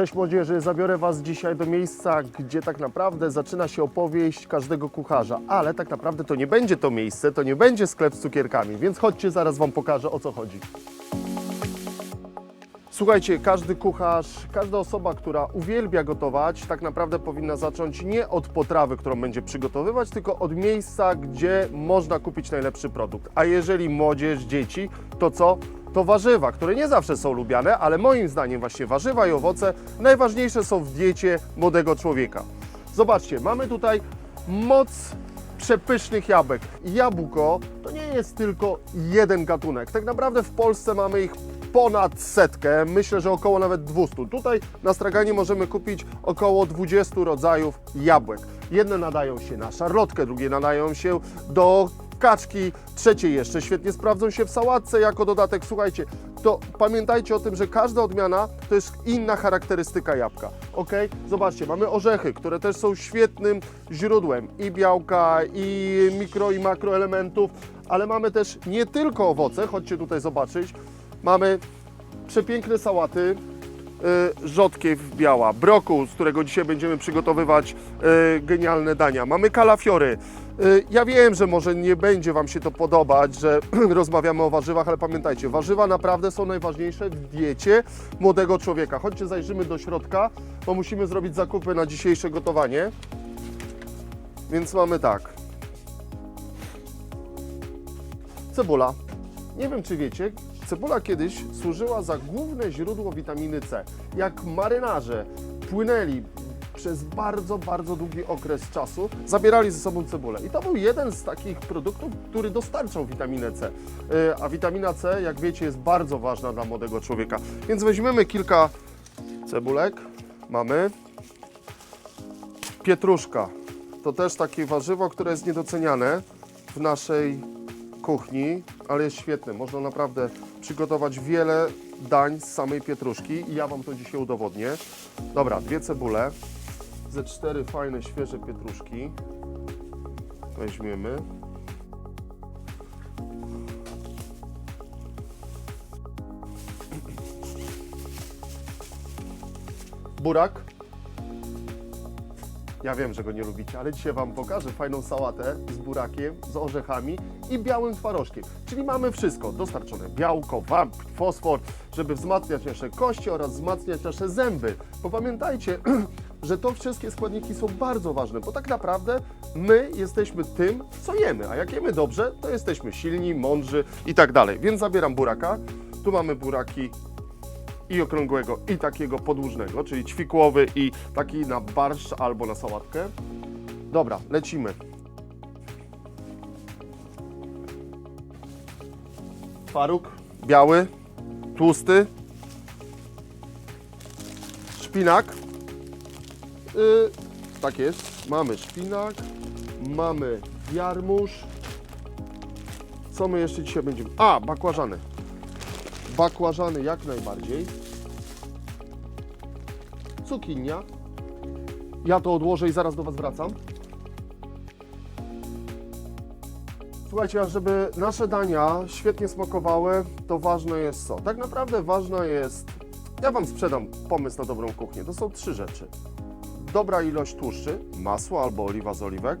Cześć młodzieży, zabiorę Was dzisiaj do miejsca, gdzie tak naprawdę zaczyna się opowieść każdego kucharza, ale tak naprawdę to nie będzie to miejsce, to nie będzie sklep z cukierkami, więc chodźcie, zaraz Wam pokażę o co chodzi. Słuchajcie, każdy kucharz, każda osoba, która uwielbia gotować, tak naprawdę powinna zacząć nie od potrawy, którą będzie przygotowywać, tylko od miejsca, gdzie można kupić najlepszy produkt. A jeżeli młodzież, dzieci, to co? To warzywa, które nie zawsze są lubiane, ale moim zdaniem właśnie warzywa i owoce najważniejsze są w diecie młodego człowieka. Zobaczcie, mamy tutaj moc przepysznych jabłek. Jabłko to nie jest tylko jeden gatunek. Tak naprawdę w Polsce mamy ich ponad setkę, myślę, że około nawet 200. Tutaj na straganie możemy kupić około 20 rodzajów jabłek. Jedne nadają się na szarlotkę, drugie nadają się do kaczki, trzecie jeszcze świetnie sprawdzą się w sałatce jako dodatek. Słuchajcie, to pamiętajcie o tym, że każda odmiana to jest inna charakterystyka jabłka. Ok? Zobaczcie, mamy orzechy, które też są świetnym źródłem i białka, i mikro, i makroelementów, ale mamy też nie tylko owoce, chodźcie tutaj zobaczyć, mamy przepiękne sałaty, y, rzodkiew biała, brokuł, z którego dzisiaj będziemy przygotowywać y, genialne dania. Mamy kalafiory. Y, Ja wiem, że może nie będzie Wam się to podobać, że rozmawiamy o warzywach, ale pamiętajcie, warzywa naprawdę są najważniejsze w diecie młodego człowieka. Chodźcie, zajrzymy do środka, bo musimy zrobić zakupy na dzisiejsze gotowanie. Więc mamy tak. Cebula. Nie wiem, czy wiecie, cebula kiedyś służyła za główne źródło witaminy C. Jak marynarze płynęli przez bardzo, bardzo długi okres czasu, zabierali ze sobą cebulę. I to był jeden z takich produktów, który dostarczał witaminę C. Yy, A witamina C, jak wiecie, jest bardzo ważna dla młodego człowieka. Więc weźmiemy kilka cebulek. Mamy. Pietruszka. To też takie warzywo, które jest niedoceniane w naszej kuchni, ale jest świetne. Można naprawdę przygotować wiele dań z samej pietruszki i ja Wam to dzisiaj udowodnię. Dobra, dwie cebule, ze cztery fajne, świeże pietruszki. Weźmiemy. Burak. Ja wiem, że go nie lubicie, ale dzisiaj Wam pokażę fajną sałatę z burakiem, z orzechami i białym twarożkiem. Czyli mamy wszystko dostarczone: białko, wapń, fosfor, żeby wzmacniać nasze kości oraz wzmacniać nasze zęby. Bo pamiętajcie, że to wszystkie składniki są bardzo ważne, bo tak naprawdę my jesteśmy tym, co jemy. A jak jemy dobrze, to jesteśmy silni, mądrzy i tak dalej. Więc zabieram buraka. Tu mamy buraki i okrągłego, i takiego podłużnego, czyli ćwikłowy i taki na barszcz albo na sałatkę. Dobra, lecimy. Faruk, biały, tłusty, szpinak. Yy, tak jest, mamy szpinak, mamy jarmuż. Co my jeszcze dzisiaj będziemy? A, bakłażany bakłażany jak najbardziej. Cukinia. Ja to odłożę i zaraz do Was wracam. Słuchajcie, a żeby nasze dania świetnie smakowały, to ważne jest co? Tak naprawdę ważna jest, ja Wam sprzedam pomysł na dobrą kuchnię. To są trzy rzeczy. Dobra ilość tłuszczy, masło albo oliwa z oliwek,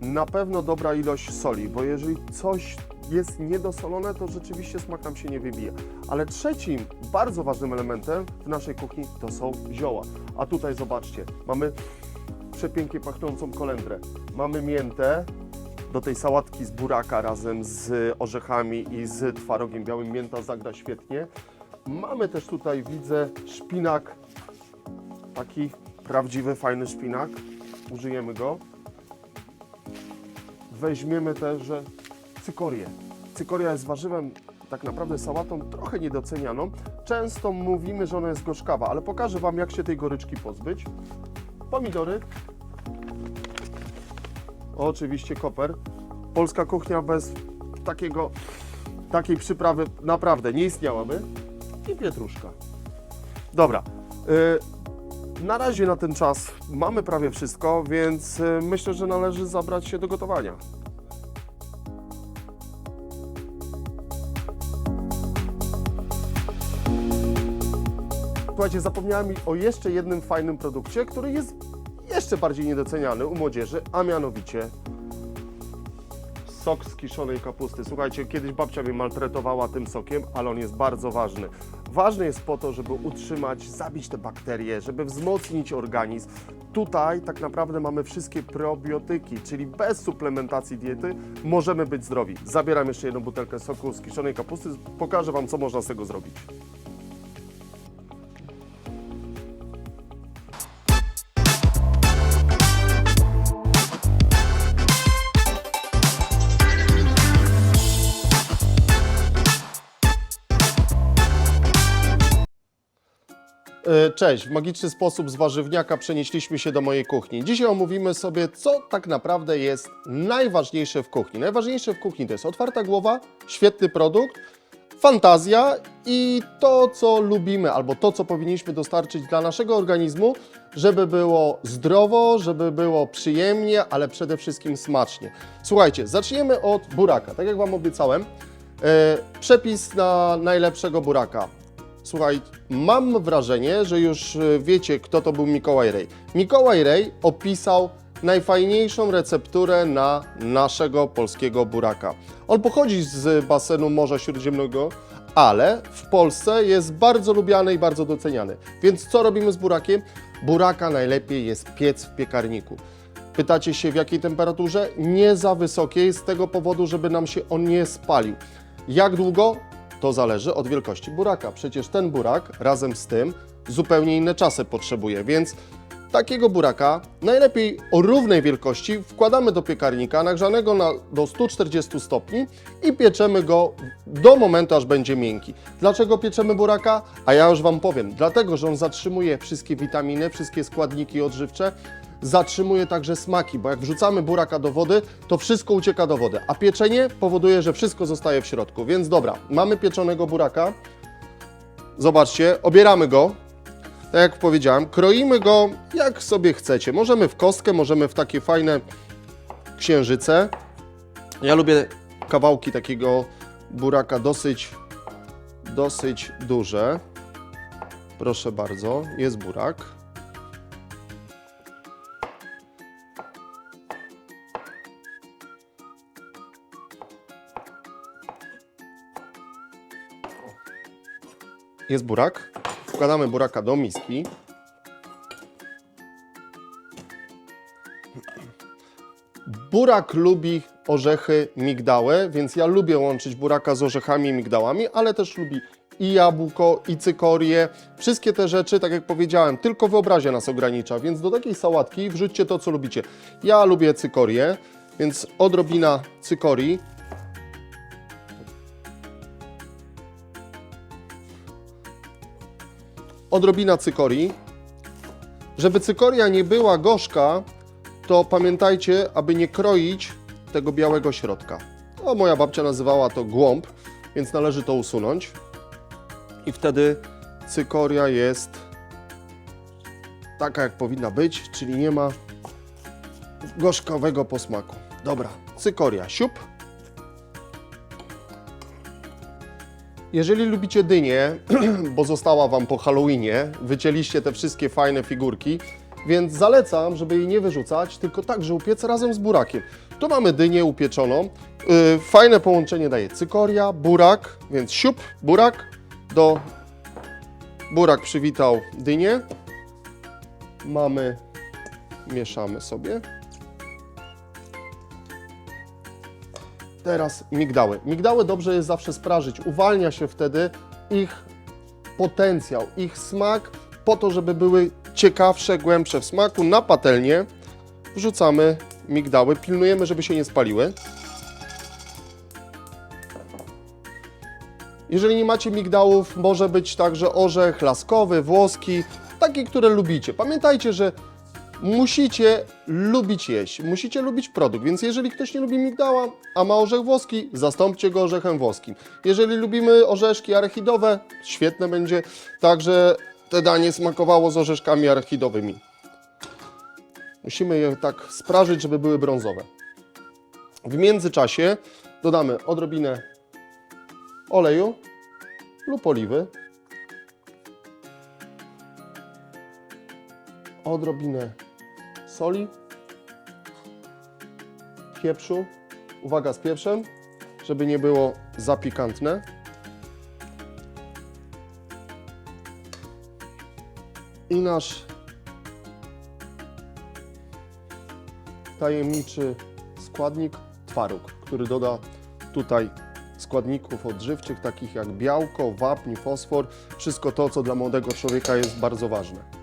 na pewno dobra ilość soli, bo jeżeli coś jest niedosolone, to rzeczywiście smak nam się nie wybije. Ale trzecim bardzo ważnym elementem w naszej kuchni to są zioła. A tutaj zobaczcie, mamy przepięknie pachnącą kolendrę, mamy miętę, do tej sałatki z buraka razem z orzechami i z twarogiem białym mięta zagra świetnie. Mamy też tutaj, widzę, szpinak, taki prawdziwy, fajny szpinak. Użyjemy go. Weźmiemy też cykorię. Cykoria jest warzywem, tak naprawdę sałatą trochę niedocenianą. Często mówimy, że ona jest gorzkawa, ale pokażę Wam, jak się tej goryczki pozbyć. Pomidory. Oczywiście koper. Polska kuchnia bez takiego, takiej przyprawy naprawdę nie istniałaby. I pietruszka. Dobra. y, na razie na ten czas mamy prawie wszystko, więc y, myślę, że należy zabrać się do gotowania. Słuchajcie, zapomniałem o jeszcze jednym fajnym produkcie, który jest jeszcze bardziej niedoceniany u młodzieży, a mianowicie sok z kiszonej kapusty. Słuchajcie, kiedyś babcia mnie maltretowała tym sokiem, ale on jest bardzo ważny. Ważny jest po to, żeby utrzymać, zabić te bakterie, żeby wzmocnić organizm. Tutaj tak naprawdę mamy wszystkie probiotyki, czyli bez suplementacji diety możemy być zdrowi. Zabieram jeszcze jedną butelkę soku z kiszonej kapusty, pokażę Wam, co można z tego zrobić. Cześć, w magiczny sposób z warzywniaka przenieśliśmy się do mojej kuchni. Dzisiaj omówimy sobie, co tak naprawdę jest najważniejsze w kuchni. Najważniejsze w kuchni to jest otwarta głowa, świetny produkt, fantazja i to, co lubimy, albo to, co powinniśmy dostarczyć dla naszego organizmu, żeby było zdrowo, żeby było przyjemnie, ale przede wszystkim smacznie. Słuchajcie, zaczniemy od buraka. Tak jak Wam obiecałem, e, przepis na najlepszego buraka. Słuchaj, mam wrażenie, że już y, wiecie, kto to był Mikołaj Rej. Mikołaj Rej opisał najfajniejszą recepturę na naszego polskiego buraka. On pochodzi z basenu Morza Śródziemnego, ale w Polsce jest bardzo lubiany i bardzo doceniany. Więc co robimy z burakiem? Buraka najlepiej jest piec w piekarniku. Pytacie się w jakiej temperaturze? Nie za wysokiej, z tego powodu, żeby nam się on nie spalił. Jak długo? To zależy od wielkości buraka. Przecież ten burak razem z tym zupełnie inne czasy potrzebuje, więc takiego buraka najlepiej o równej wielkości wkładamy do piekarnika nagrzanego na, do 140 stopni i pieczemy go do momentu, aż będzie miękki. Dlaczego pieczemy buraka? A ja już Wam powiem. Dlatego, że on zatrzymuje wszystkie witaminy, wszystkie składniki odżywcze, zatrzymuje także smaki, bo jak wrzucamy buraka do wody, to wszystko ucieka do wody, a pieczenie powoduje, że wszystko zostaje w środku. Więc dobra, mamy pieczonego buraka. Zobaczcie, obieramy go. Tak jak powiedziałem, kroimy go jak sobie chcecie. Możemy w kostkę, możemy w takie fajne księżyce. Ja lubię kawałki takiego buraka dosyć, dosyć duże. Proszę bardzo, jest burak. Jest burak. Wkładamy buraka do miski. Burak lubi orzechy migdałe, więc ja lubię łączyć buraka z orzechami i migdałami, ale też lubi i jabłko, i cykorię. Wszystkie te rzeczy, tak jak powiedziałem, tylko wyobraźnia nas ogranicza, więc do takiej sałatki wrzućcie to, co lubicie. Ja lubię cykorię, więc odrobina cykorii. Odrobina cykorii. Żeby cykoria nie była gorzka, to pamiętajcie, aby nie kroić tego białego środka. No, moja babcia nazywała to głąb, więc należy to usunąć. I wtedy cykoria jest taka, jak powinna być, czyli nie ma gorzkowego posmaku. Dobra, cykoria, siup. Jeżeli lubicie dynię, bo została Wam po Halloweenie, wycięliście te wszystkie fajne figurki, więc zalecam, żeby jej nie wyrzucać, tylko także upiec razem z burakiem. Tu mamy dynię upieczoną. Yy, fajne połączenie daje cykoria, burak, więc siup, burak, do burak przywitał dynię. Mamy, mieszamy sobie. Teraz migdały. Migdały dobrze jest zawsze sprażyć. Uwalnia się wtedy ich potencjał, ich smak, po to, żeby były ciekawsze, głębsze w smaku. Na patelnię wrzucamy migdały, pilnujemy, żeby się nie spaliły. Jeżeli nie macie migdałów, może być także orzech laskowy, włoski, taki, które lubicie. Pamiętajcie, że musicie lubić jeść, musicie lubić produkt, więc jeżeli ktoś nie lubi migdała, a ma orzech włoski, zastąpcie go orzechem włoskim. Jeżeli lubimy orzeszki arachidowe, świetne będzie, także te danie smakowało z orzeszkami arachidowymi. Musimy je tak sprażyć, żeby były brązowe. W międzyczasie dodamy odrobinę oleju lub oliwy. odrobinę soli, pieprzu. Uwaga z pieprzem, żeby nie było za pikantne. I nasz tajemniczy składnik twaróg, który doda tutaj składników odżywczych takich jak białko, wapń, fosfor, wszystko to, co dla młodego człowieka jest bardzo ważne.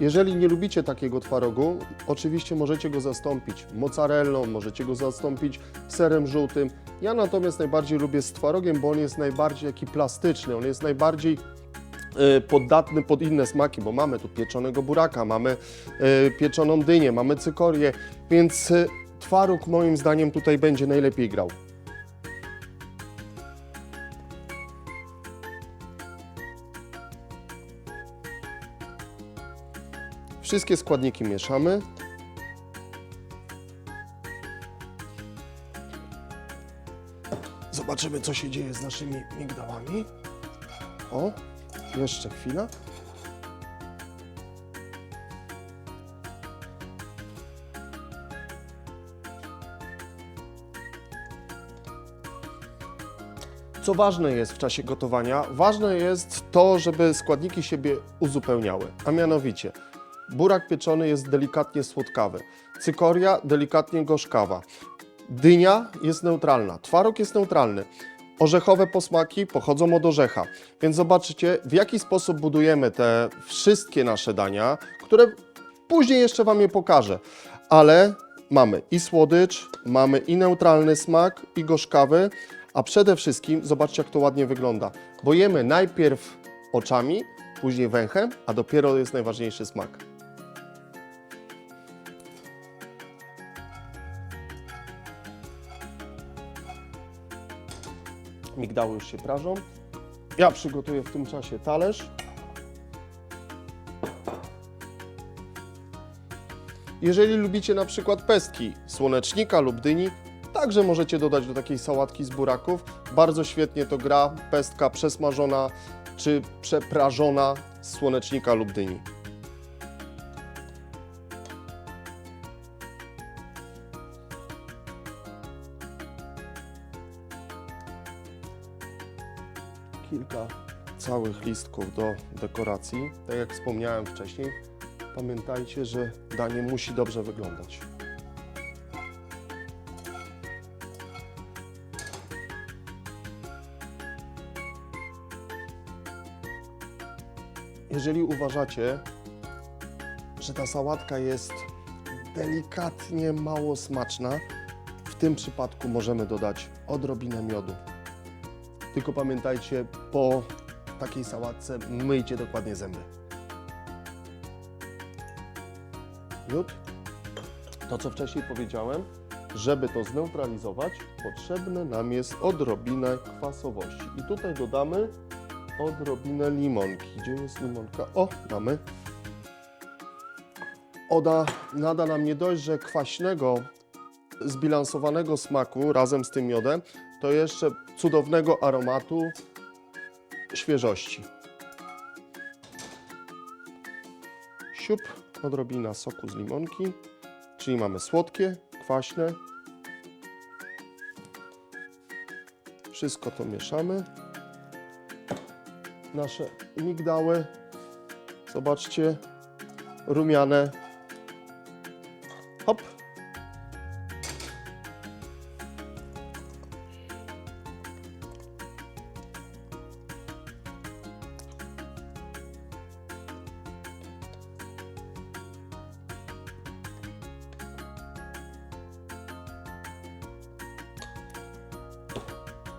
Jeżeli nie lubicie takiego twarogu, oczywiście możecie go zastąpić mozzarellą, możecie go zastąpić serem żółtym. Ja natomiast najbardziej lubię z twarogiem, bo on jest najbardziej taki plastyczny, on jest najbardziej e, poddatny pod inne smaki, bo mamy tu pieczonego buraka, mamy e, pieczoną dynię, mamy cykorię, więc e, twaróg moim zdaniem tutaj będzie najlepiej grał. Wszystkie składniki mieszamy. Zobaczymy, co się dzieje z naszymi migdałami. O, jeszcze chwila. Co ważne jest w czasie gotowania? Ważne jest to, żeby składniki siebie uzupełniały, a mianowicie burak pieczony jest delikatnie słodkawy, cykoria delikatnie gorzkawa, dynia jest neutralna, twaróg jest neutralny. Orzechowe posmaki pochodzą od orzecha, więc zobaczycie w jaki sposób budujemy te wszystkie nasze dania, które później jeszcze Wam je pokażę. Ale mamy i słodycz, mamy i neutralny smak, i gorzkawy, a przede wszystkim zobaczcie jak to ładnie wygląda. Bo jemy najpierw oczami, później węchem, a dopiero jest najważniejszy smak. Migdały już się prażą. Ja przygotuję w tym czasie talerz. Jeżeli lubicie na przykład pestki słonecznika lub dyni, także możecie dodać do takiej sałatki z buraków. Bardzo świetnie to gra pestka przesmażona czy przeprażona z słonecznika lub dyni. Całych listków do dekoracji. Tak jak wspomniałem wcześniej, pamiętajcie, że danie musi dobrze wyglądać. Jeżeli uważacie, że ta sałatka jest delikatnie mało smaczna, w tym przypadku możemy dodać odrobinę miodu. Tylko pamiętajcie, po takiej sałatce myjcie dokładnie zęby. Miód. To, co wcześniej powiedziałem, żeby to zneutralizować, potrzebne nam jest odrobinę kwasowości. I tutaj dodamy odrobinę limonki. Gdzie jest limonka? O, mamy. Oda nada nam nie dość, że kwaśnego, zbilansowanego smaku razem z tym miodem, to jeszcze cudownego aromatu świeżości. Siup, odrobina soku z limonki, czyli mamy słodkie, kwaśne. Wszystko to mieszamy. Nasze migdały, zobaczcie, rumiane.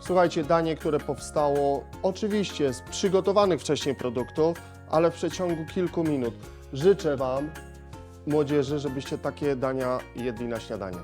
Słuchajcie, danie, które powstało oczywiście z przygotowanych wcześniej produktów, ale w przeciągu kilku minut. Życzę Wam, młodzieży, żebyście takie dania jedli na śniadanie.